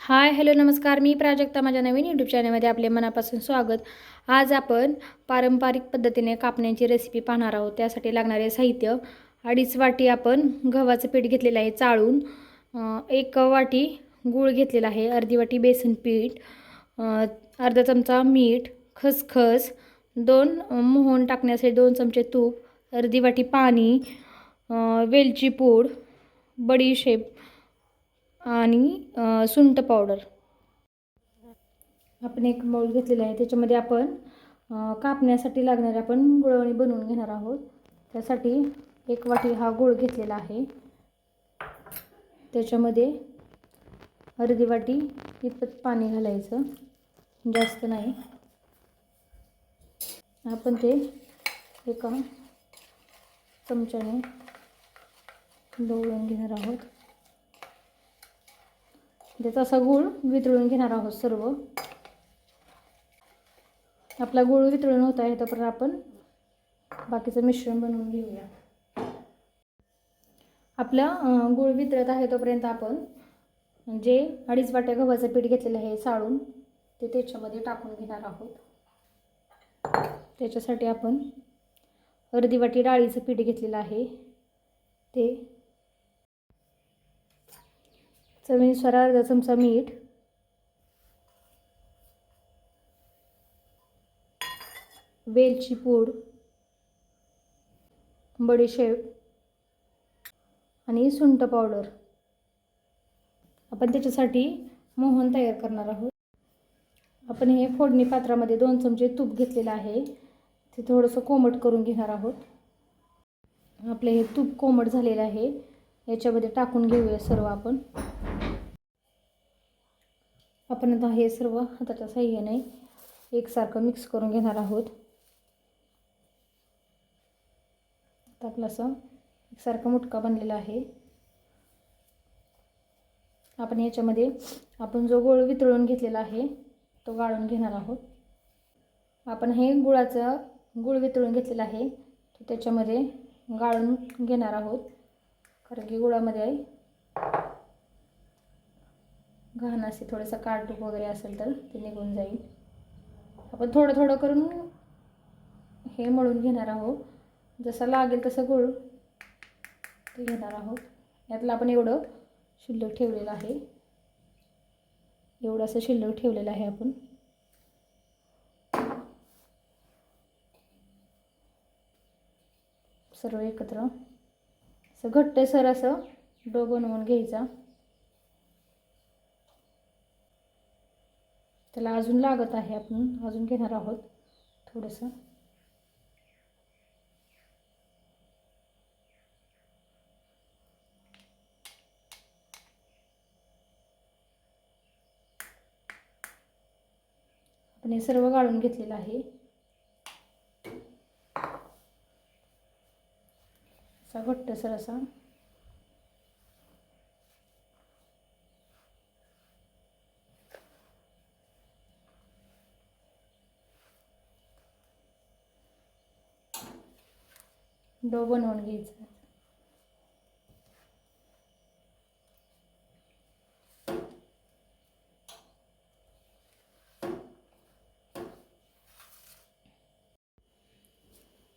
Hi hello नमस्कार. मी प्राजक्ता माझ्या नवीन YouTube चॅनलमध्ये आपले मनापासून स्वागत. आज आपण पारंपरिक पद्धतीने कापण्याची रेसिपी पाहणार आहोत. त्यासाठी लागणारे साहित्य अडीच वाटी आपण गव्हाचं पीठ घेतलेलं आहे चाळून एक वाटी गूळ घेतलेला आहे अर्धी वाटी बेसन पीठ अर्धा चमचा मीठ खसखस दोन मोहन टाकण्यासाठी दोन चमचे तूप अर्धी वाटी पाणी वेलची पूड बडीशेप आणि सुंठ पावडर. आपण एक बाउल घेतलेला आहे त्याच्यामध्ये आपण कापण्यासाठी लागणारे आपण गुळवणी बनवून घेणार आहोत. त्यासाठी एक वाटी हा गुळ घेतलेला आहे. त्याच्यामध्ये अर्धी वाटी इतपत पाणी घालायचं. जास्त नाही. आपण ते एका चमच्याने ढवळून घेणार आहोत. त्याचा असा गूळ वितळून घेणार आहोत सर्व. आपला गूळ वितळून होत आहे तोपर्यंत आपण बाकीचं मिश्रण बनवून घेऊया. आपला गूळ वितळत आहे तोपर्यंत आपण जे अडीच वाट्या गव्हाचं पीठ घेतलेलं आहे साळून ते त्याच्यामध्ये टाकून घेणार आहोत. त्याच्यासाठी आपण अर्धी वाटी डाळीचं पीठ घेतलेलं आहे. ते चवीनुसार अर्धा चमचा मीठ. वेलची पूड. बडीशेप आणि सुंठ पावडर. आपण त्याच्यासाठी मोहन तयार करणार आहोत. आपण हे फोडणी पात्रामध्ये दोन चमचे तूप घेतलेलं आहे. ते थोडंसं कोमट करून घेणार आहोत. आपले हे तूप कोमट झालेलं आहे. याच्यामध्ये टाकून घेऊया सर्व आपण. आपण आता हे सर्व हाताच्या साह्याने एकसारखं मिक्स करून घेणार आहोत. आता आपला असं एकसारखा मुटका बनलेला आहे. आपण याच्यामध्ये आपण जो गोळ वितळून घेतलेला आहे तो गाळून घेणार आहोत. आपण हे गुळाचं गुळ वितळून घेतलेला आहे तो त्याच्यामध्ये गाळून घेणार आहोत. कारण की गुळामध्ये घाण असे थोडंसं काळटूक वगैरे असेल तर ते निघून जाईल. आपण थोडं थोडं करून हे मळून घेणार आहोत. जसं लागेल तसं गुळ ते घेणार आहोत. यातलं आपण एवढं शिल्लक ठेवलेलं आहे. एवढं असं शिल्लक ठेवलेलं आहे आपण. सर्व एकत्र. असं घट्टसर असं डो बनवून घ्यायचा. त्याला अजून लागत आहे आपण अजून घेणार आहोत थोडंसं. आपण हे सर्व गाळून घेतलेलं आहे. असा घट्टसर असा. डो बनवून घ्यायचा.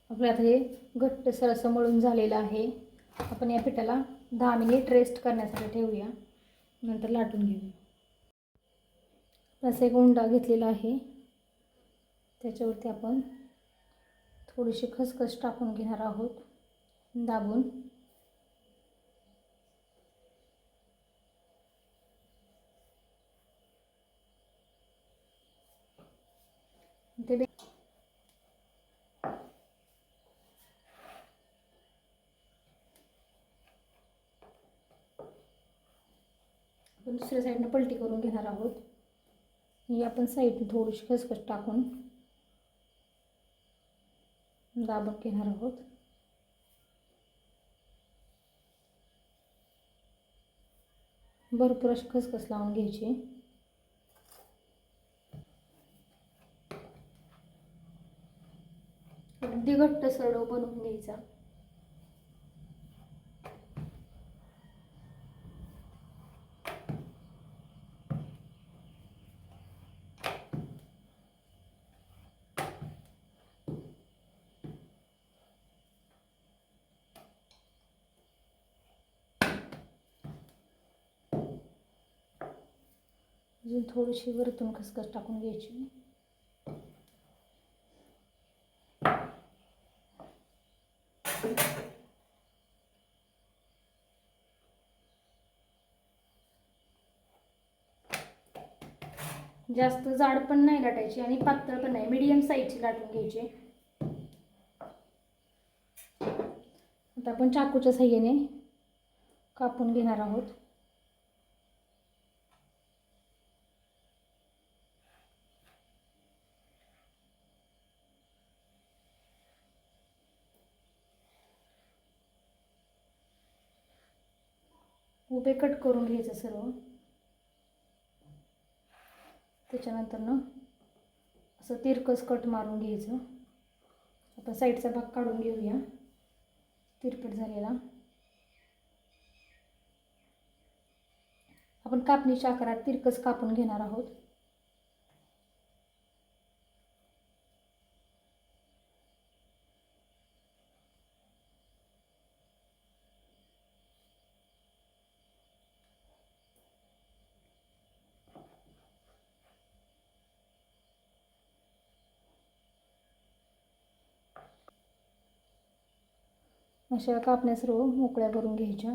आपलं आता हे घट्टसर असं मळून झालेलं आहे. आपण या पिठाला दहा मिनिट रेस्ट करण्यासाठी ठेवूया. नंतर लाटून घेऊया. असा एक उंडा घेतलेला आहे. त्याच्यावरती आपण थोडीशी खसखस टाकून घेणार आहोत. दाबून. ते आपण दुसऱ्या साईडनं पलटी करून घेणार आहोत. ही आपण साईडने थोडीशी खसखस टाकून. दाबून घेणार आहोत भरपूर अशी खसखस लावून घ्यायची अगदी घट्ट सरडो बनवून घ्यायचा अजून थोडीशी वरतून खसखस टाकून घ्यायची. जास्त जाड पण नाही लाटायची आणि पातळ पण नाही मीडियम साईजची लाटून घ्यायची. आता आपण चाकूच्या साह्याने कापून घेणार आहोत. उभे कट करून घ्यायचं सर्व. त्याच्यानंतर ना असं तिरकस कट मारून घ्यायचं. आपण साईडचा भाग काढून घेऊया. तिरपट झालेला. आपण कापणीच्या आकारात तिरकस कापून घेणार आहोत. अशा कापण्या सर्व मोकळ्या करून घ्यायच्या.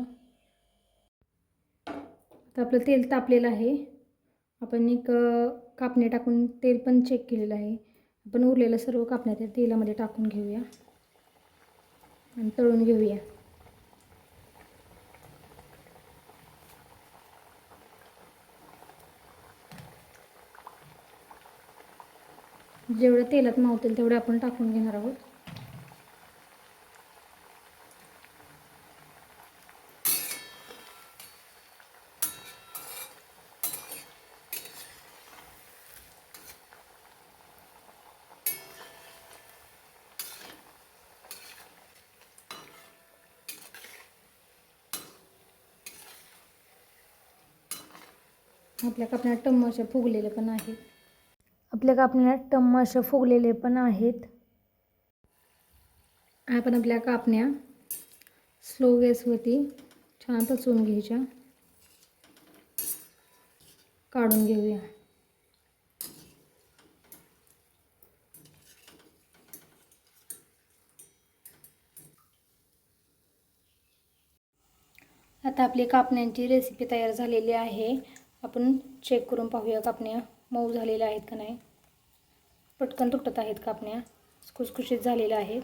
आता आपलं तेल तापलेलं आहे. आपण एक कापणे टाकून तेल पण चेक केलेलं आहे. आपण उरलेलं सर्व कापण्या त्या तेलामध्ये टाकून घेऊया. आणि तळून घेऊया. जेवढं तेलात मावतील तेवढं आपण टाकून घेणार आहोत. आपल्या कापण्यात टम्म अशा फुगलेले पण आहेत. आपल्या कापण्यात टम्म अशा फुगलेले पण आहेत. आपण आपल्या कापण्या स्लो गॅसवरती छान पचवून घ्यायच्या. काढून घेऊया. आता आपली कापण्यांची रेसिपी तयार झालेली आहे. आपण चेक करून पाहूया कापण्या मऊ झालेल्या आहेत का नाही. पटकन तुटत आहेत कापण्या खुसखुशीत झालेल्या आहेत